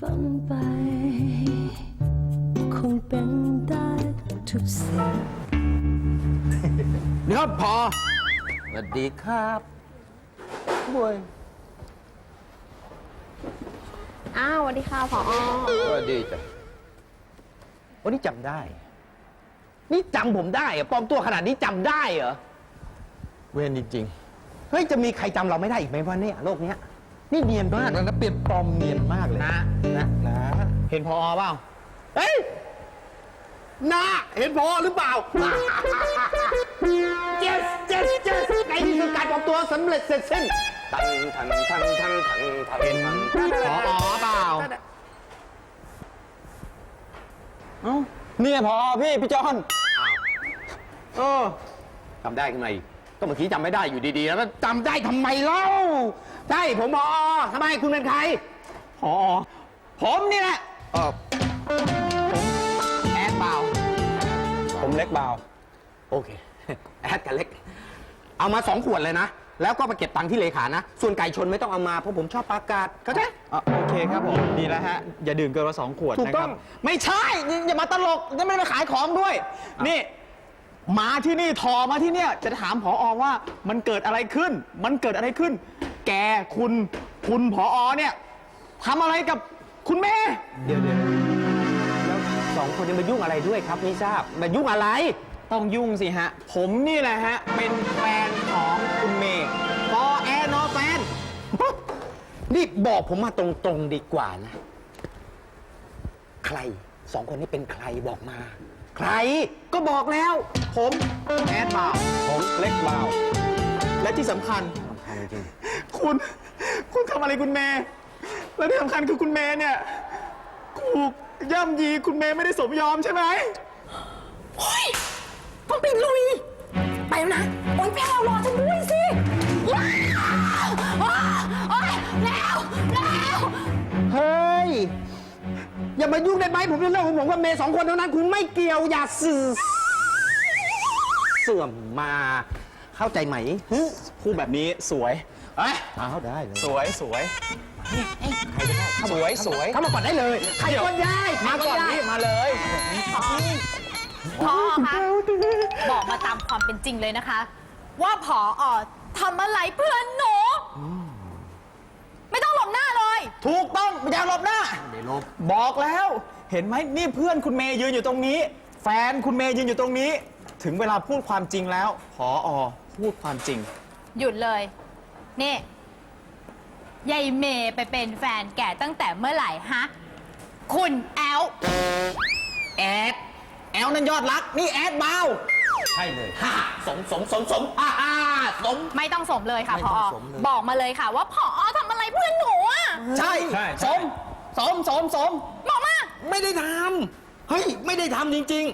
ฝันไป คงเป็นได้ทุกสิ่งเดี๋ยวพอสวัสดีครับบวยอ้าวสวัสดีค่ะผอสวัสดีจ้ะวันนี้จำได้ นี่จำผมได้เหรอปลอมตัวขนาดนี้จำได้เหรอ เวรจริงเฮ้ย จะมีใครจำเราไม่ได้อีกไหมวะเนี่ยโลกเนี้ย นี่เนียนๆมากมันก็เปลี่ยนปลอมเนียนมากเลยนะนะนะเห็นพอเปล่าเฮ้ยนาเห็นพอหรือเปล่า yes yes yes ในนี่คือการปลอมตัวสำเร็จเสร็จสิ้นทันทันทันทันทันทันเห็นพอเปล่าเอ้าเนี่ยพอพี่พี่จอนเออจำได้ขึ้นมาอีก ก็เมื่อกี้จำไม่ได้อยู่ดีๆ แล้วก็จำได้ทำไมเล่าใช่ผมพอทำไมคุณเป็นใครพอผมนี่แหละเออแอดเปล่าผมเล็กเบาโอเค แอดกับเล็ก เอามาสองขวดเลยนะ แล้วก็ไปเก็บตังค์ที่เลขานะ ส่วนไก่ชนไม่ต้องเอามา เพราะผมชอบปลากาศเข้าใจ อะโอเคครับผมดีแล้วฮะ อย่าดื่มเกินกว่าสองขวดถูกนะต้คอรัง บ ไม่ใช่อย่าอย่ามาตลกจะไม่ได้มาขายของด้วย นี่ มาที่นี่ทอมาที่เนี่ย จะถามผออว่ามันเกิดอะไรขึ้น มันเกิดอะไรขึ้น แกคุณคุณผออเนี่ยทำอะไรกับคุณแม่ เดี๋ยวเดี๋ยวแล้วสองคนนี้มายุ่งอะไรด้วยครับไม่ทราบมายุ่งอะไร ต้องยุ่งสิฮะ ผมนี่แหละฮะ เป็นแฟนของคุณเมย์ปอแอนอแฟน นี่บอกผมมาตรงๆดีกว่านะ ใครสองคนนี้เป็นใครบอกมา ใครก็บอกแล้ว ผมแอดบ่าวผมเล็กเบาและที่สำคัญทำจริงคุณ คุณทำอะไรคุณเมย์และที่สำคัญคือคุณเมย์เนี่ยถูกย่ำยีคุณเมย์ไม่ได้สมยอมใช่ไหมเฮ้ยต้องไปลุย ไปแล้วนะ โอ๊ยแพลวรอฉันด้วย อย่ามายุ่งได้ไหมผมเป็นเรื่องของผมกับเมย์สองคนเท่านั้น คุณไม่เกี่ยวอย่าสื่อเสื่อมมาเข้าใจไหมฮึพูดแบบนี้สวยเอ้ยอ้าวได้เลยสวยสวยสวยสวยเข้ามาก่อนได้เลยใครก็ได้มาก่อนใครนี่มาเลยพ่อคะบอกมาตามความเป็นจริงเลยนะคะ ว่าผออทำอะไรเพื่อนหนู ไม่ต้องหลบหน้าเลย ถูกต้อง อย่าหลบหน้า เดี๋ยวลบบอกแล้ว เห็นไหมนี่เพื่อนคุณเมย์ยืนอยู่ตรงนี้ แฟนคุณเมย์ยืนอยู่ตรงนี้ ถึงเวลาพูดความจริงแล้วพออพูดความจริง หยุดเลย นี่ยายเมย์ไปเป็นแฟนแกตั้งแต่เมื่อไหร่ฮะ คุณแอล แอด แอลนั่นยอดรัก นี่แอดเบาใช่เลยฮ่าสมสมสมสมอ่าอ่าสม ไม่ต้องสมเลยค่ะไม่พต้อองสมเลย บอกมาเลยค่ะ ว่าพอทำอะไร เพื่อนหนูอะใช่ใช่ สมสมสมสม บอกมาไม่ได้ทำเฮ้ย ไม่ได้ทำจริง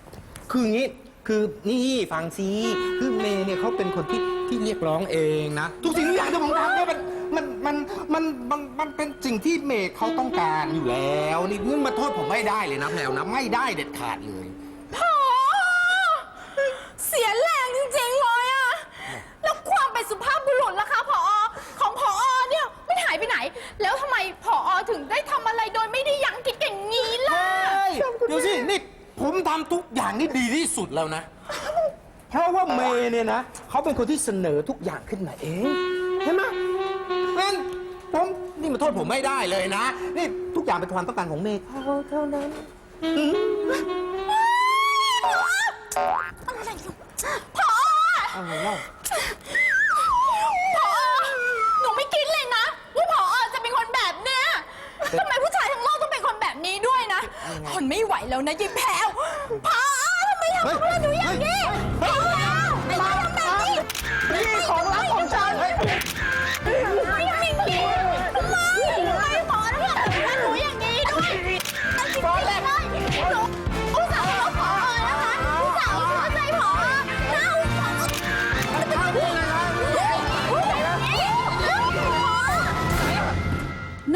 ๆ คืออย่างนี้ คือนี่ฟังซีคือเมย์เนี่ยเขาเป็นคนที่ที่เรียกร้องเองนะ ทุกสิ่งทุกอย่างที่ผมทำเนี่ยมันมันมันมันมันมันเป็นสิ่งที่เมย์เขาต้องการอยู่แล้ว นี่นี่มาโทษผมไม่ได้เลยนะแพลวนะ ไม่ได้เด็ดขาดเลย พอเสียแรงจริงๆเลยอะแล้วความเป็นสุภาพบุรุษล่ะคะพอของพอเนี่ยไม่หายไปไหน แล้วทำไมพอถึงได้ทำอะไรโดยไม่ได้ยั้งคิดอย่างนี้ล่ะ เดี๋ยวสิ นี่ผม ทำทุกอย่างนี่ดีที่สุดแล้วนะ เพราะว่าเมย์เนี่ยนะเขาเป็นคนที่เสนอทุกอย่างขึ้นมาเองเห็นไหมงั้นผมนี่มาโทษผมไม่ได้เลยนะ นี่ทุกอย่างเป็นความต้องการของเมย์เขาเท่านั้นพออะไรเล่าพอหนูไม่คิดเลยนะ ว่าพอจะเป็นคนแบบเนี้ยทำไมผู้ชายทั้งโลกต้องเป็นคนแบบนี้ด้วยนะทนไม่ไหวแล้วนะยิแพรว พอทำไมทำกับเพื่อนหนูอย่างนี้พอไม่ได้ทำแบบนี้นี่ของรักของฉันไม่ไม่ไม่ทำไมทำไมพอทำกับเพื่อนหนูอย่างนี้ด้วยพอเลยหนูอุตส่าห์เอาพอนะคะอุตส่าห์เอาใจพอนะอุตส่าห์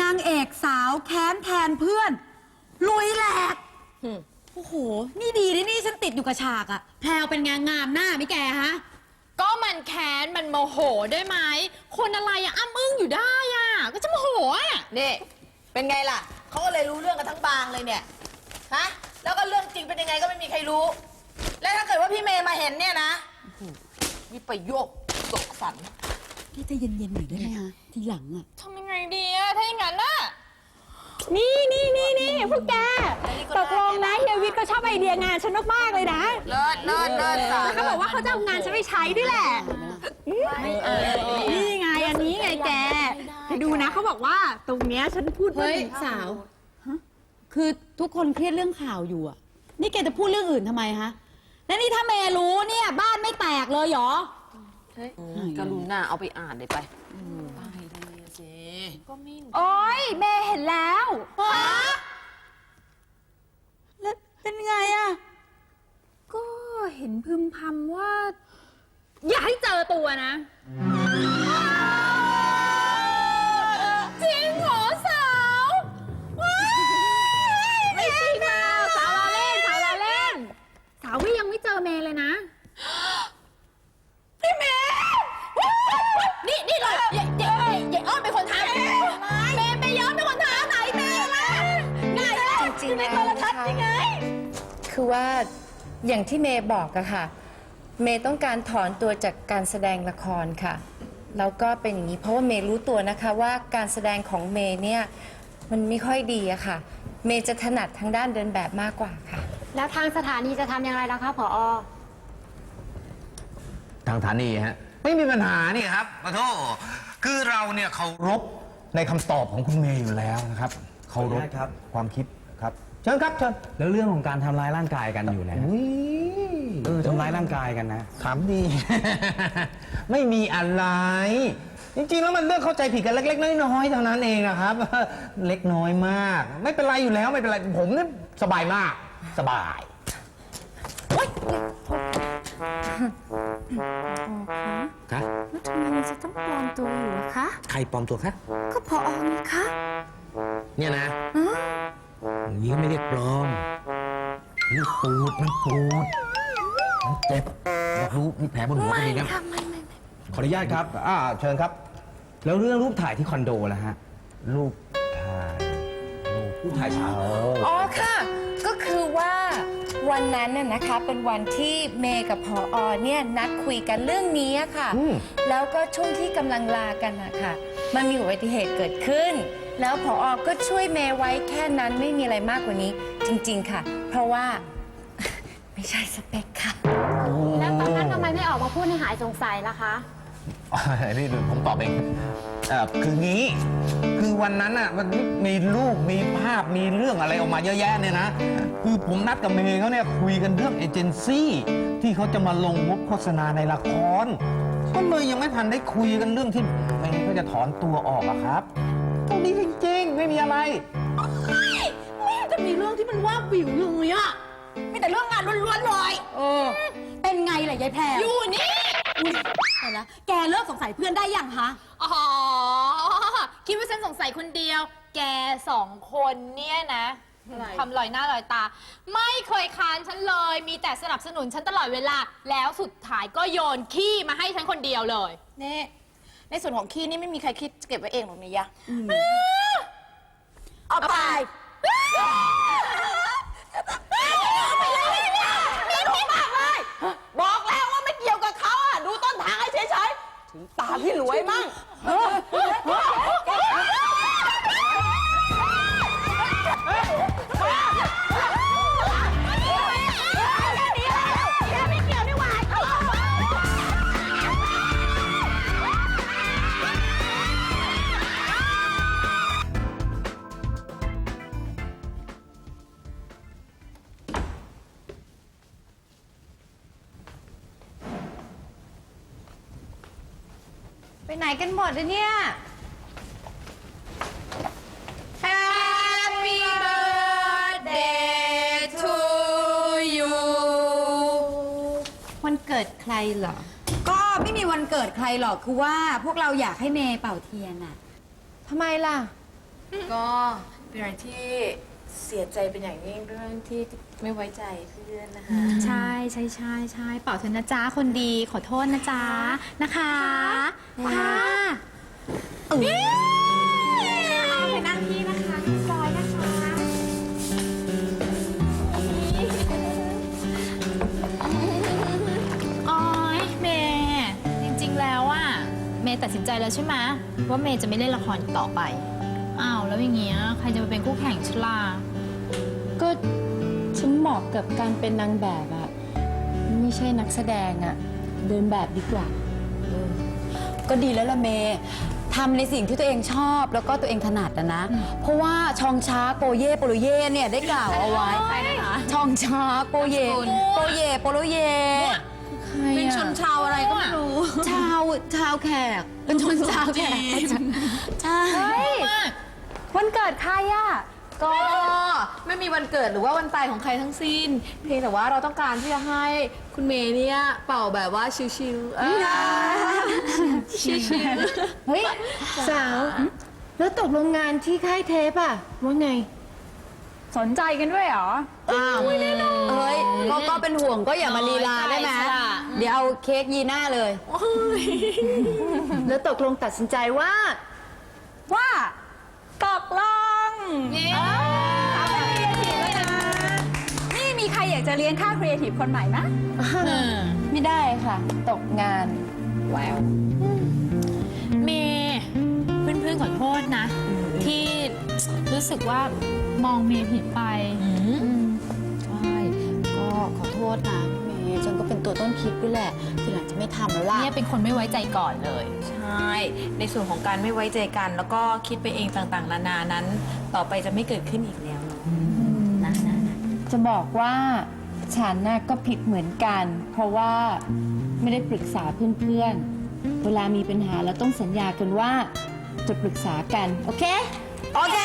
นางเอกสาวแค้นแทนเพื่อนลุยแหลกโอ้โห นี่ดีนะนี่ฉันติดอยู่กับฉากอะแพลวเป็นไงงามหน้าไหม่แกฮะ ก็มันแค้น มันโมโหได้ไหม คนอะไรอะอ้ำอึ้งอยู่ได้อะก็จะโมโหอะนี่เป็นไงล่ะเขาก็เลยรู้เรื่องกันทั้งบางเลยเนี่ยฮะแล้วก็เรื่องจริงเป็นยังไงก็ไม่มีใครรู้ แล้วถ้าเกิดว่าพี่เมย์มาเห็นเนี่ยนะนี่ไปโยกตกสัน พี่ใจเย็นๆหน่อยได้ไหมคะทีหลังอะทำยังไงดีอะถ้าอย่างนั้นน่ะ นี่นี่นี่นี่พวกแกตกลงนะเฮียวิทย์เขาชอบไอเดียงานฉันมากๆเลยนะเลิศเลิศเลิศสาแล้วเขาบอกว่าเขาจะเอางานฉันไปใช้ด้วยแหละนี่ไงอันนี้ไงแกไปดูนะเขาบอกว่าตรงเนี้ยฉันพูดว่าเฮ้ยสาว คือทุกคนเครียดเรื่องข่าวอยู่อะนี่แกจะพูดเรื่องอื่นทำไมฮะ แล้วนี่ถ้าเมย์รู้เนี่ยบ้านไม่แตกเลยเหรอ กรุณาเอาไปอ่านเลยไป โอ๊ยเมย์เห็นแล้วแล้วเป็นไงอะก็เห็นพึมพำว่า อย่าให้เจอตัวนะ คือว่าอย่างที่เมย์บอกอะค่ะ เมย์ต้องการถอนตัวจากการแสดงละครค่ะ แล้วก็เป็นอย่างนี้เพราะว่าเมย์รู้ตัวนะคะว่าการแสดงของเมย์เนี่ยมันไม่ค่อยดีอะค่ะ เมย์จะถนัดทางด้านเดินแบบมากกว่าค่ะ แล้วทางสถานีจะทำอย่างไรล่ะคะผอทางฐานีฮะไม่มีปัญหานี่ครับขอโทษคือเราเนี่ยเคารพในคำตอบของคุณเมย์อยู่แล้วนะครับเคารพขออนุญาตครับ ความคิดครับ เชิญครับเชิญแล้วเรื่องของการทำร้ายร่างกายกันอยู่นะอุ้ยเออทำร้ายร่างกายกันนะ ถามดี ไม่มีอะไร จริงๆ แล้วมันเรื่องเข้าใจผิดกันเล็กๆ น้อยๆเท่านั้นเองนะครับ เล็กน้อยมาก ไม่เป็นไรอยู่แล้วไม่เป็นไรผมเนี่ยสบายมาก สบาย คะ แล้วทำไมมันจะต้องปลอมตัวอยู่อะคะ ใครปลอมตัวคะ ก็พออไงคะเนี่ยนะ อย่างนี้ก็ไม่เรียกปลอมนี่ปูดมันปูดมันเจ็บอยากรู้มีแผลบนหัวพอดีนะขออนุญาตครับ อ่า เชิญครับ แล้วเรื่องรูปถ่ายที่คอนโดล่ะฮะ รูปถ่ายรูปรูปถ่ายเช้าอ๋อค่ะ ก็คือว่าวันนั้นน่ะนะคะเป็นวันที่เมย์กับพออเนี่ยนัดคุยกันเรื่องนี้อะค่ะอืมแล้วก็ช่วงที่กำลังลากันนะคะ มันมีอุบัติเหตุเกิดขึ้น แล้วพออก็ช่วยเมย์ไว้แค่นั้นไม่มีอะไรมากกว่านี้ จริง ๆ ค่ะ เพราะว่า ไม่ใช่สเปคค่ะ แล้วตอนนั้นทำไมไม่ออกมาพูดให้หายสงสัยล่ะคะ อ่านี่ดูผมตอบเองเอ่อคืองี้ คือวันนั้นอะมันมีรูปมีภาพมีเรื่องอะไรออกมาเยอะแยะเนี่ยนะ คือผมนัดกับเมย์เขาเนี่ยคุยกันเรื่องเอเจนซี่ที่เขาจะมาลงงบโฆษณาในละครก็เลยยังไม่ทันได้คุยกันเรื่องที่เมย์เขาจะถอนตัวออกอะครับตรงนี้จริงๆ ไม่มีอะไรจะมีเรื่องที่มันว่าวิวเลยอะมีแต่เรื่องงานล้วนๆเลย เออ เป็นไงล่ะยายแพรอยู่นี่ ไปแล้วแกเลิกสงสัยเพื่อนได้ยังคะอ๋อ คิดว่าฉันสงสัยคนเดียว แกสองคนเนี่ยนะทำลอยหน้าลอยตา ไม่เคยค้านฉันเลย มีแต่สนับสนุนฉันตลอดเวลา แล้วสุดท้ายก็โยนขี้มาให้ฉันคนเดียวเลย นี่ ในส่วนของขี้นี่ไม่มีใครคิดเก็บไว้เองหรอกนี่ยะเอาไป บอกแล้วว่าไม่เกี่ยวกับเขาอะ ดูต้นทางให้เฉยาพี่รวยมั้ง ไปไหนกันหมดเลยเนี่ย Happy birthday to you วันเกิดใครเหรอ ก็ไม่มีวันเกิดใครหรอกคือว่าพวกเราอยากให้เมย์เป่าเทียนอะทำไมล่ะ ก็เป็นอะไรที่ เสียใจเป็นอย่างยิ่งเรื่องที่ไม่ไว้ใจเพื่อนนะคะ ใช่ใช่ใช่ใช่เป่าเธอะนะจ๊ะคนดีขอโทษนะจ๊ะนะคะค่ะเอ้าไปนั่งที่นะคะเอยนะคะออเมย์จริงๆแล้วอะเมย์ตัดสินใจแล้วใช่ไหมว่าเมย์จะไม่เล่นละครต่อไป อ้าวแล้วอย่างเงี้ยใครจะมาเป็นคู่แข่งฉันล่ะก็ฉันเหมาะกับการเป็นนางแบบอะไม่ใช่นักแสดงอะเดินแบบดีกว่า ก็ดีแล้วละเมย์ทำในสิ่งที่ตัวเองชอบแล้วก็ตัวเองถนัดนะนะ เพราะว่าชองช้าโปเย่โปโลเย่เนี่ยได้กล่าวเอาไว้ ชองช้าโปเย่โปเย่โปโลเย่เป็นชนชาวอะไรก็ไม่รู้ ชาวชาวแขก เป็นชนชาวแขก ใช่ วันเกิดใครอะก็ไม่มีวันเกิดหรือว่าวันตายของใครทั้งสิ้น เพียงแต่ว่าเราต้องการที่จะให้คุณเมย์เนี่ยเป่าแบบว่าชิวๆเอ้ยชิวเฮ้ยสาว แล้วตกลงงานที่ค่ายเทปอะว่าไง สนใจกันด้วยเหรออ้าวเฮ้ยก็ก็เป็นห่วงก็อย่ามาลีลาได้ไหมเดี๋ยวเอาเค้กยีหน้าเลย แล้วตกลงตัดสินใจว่า ว่าตกล งนี่มีใครอยากจะเลี้ยงค่าครีเอทีฟคนใหม่ไหมไม่ได้ค่ะ ตกงานแววเมย์เพื่อนๆขอโทษนะ ที่รู้สึกว่ามองเมย์ผิดไป ใช่ ก็ขอโทษนะ ตัวต้นคิดด้วยแหละทีหลังจะไม่ทำแล้วล่ะ เนี่ยเป็นคนไม่ไว้ใจก่อนเลย ใช่ ในส่วนของการไม่ไว้ใจกัน แล้วก็คิดไปเองต่างๆ นานานั้น ต่อไปจะไม่เกิดขึ้นอีกแล้วเนาะนะนะนะจะบอกว่าฉันน่ะก็ผิดเหมือนกัน เพราะว่าไม่ได้ปรึกษาเพื่อนๆ เวลามีปัญหาเราต้องสัญญากันว่าจะปรึกษากัน โอเค โอเค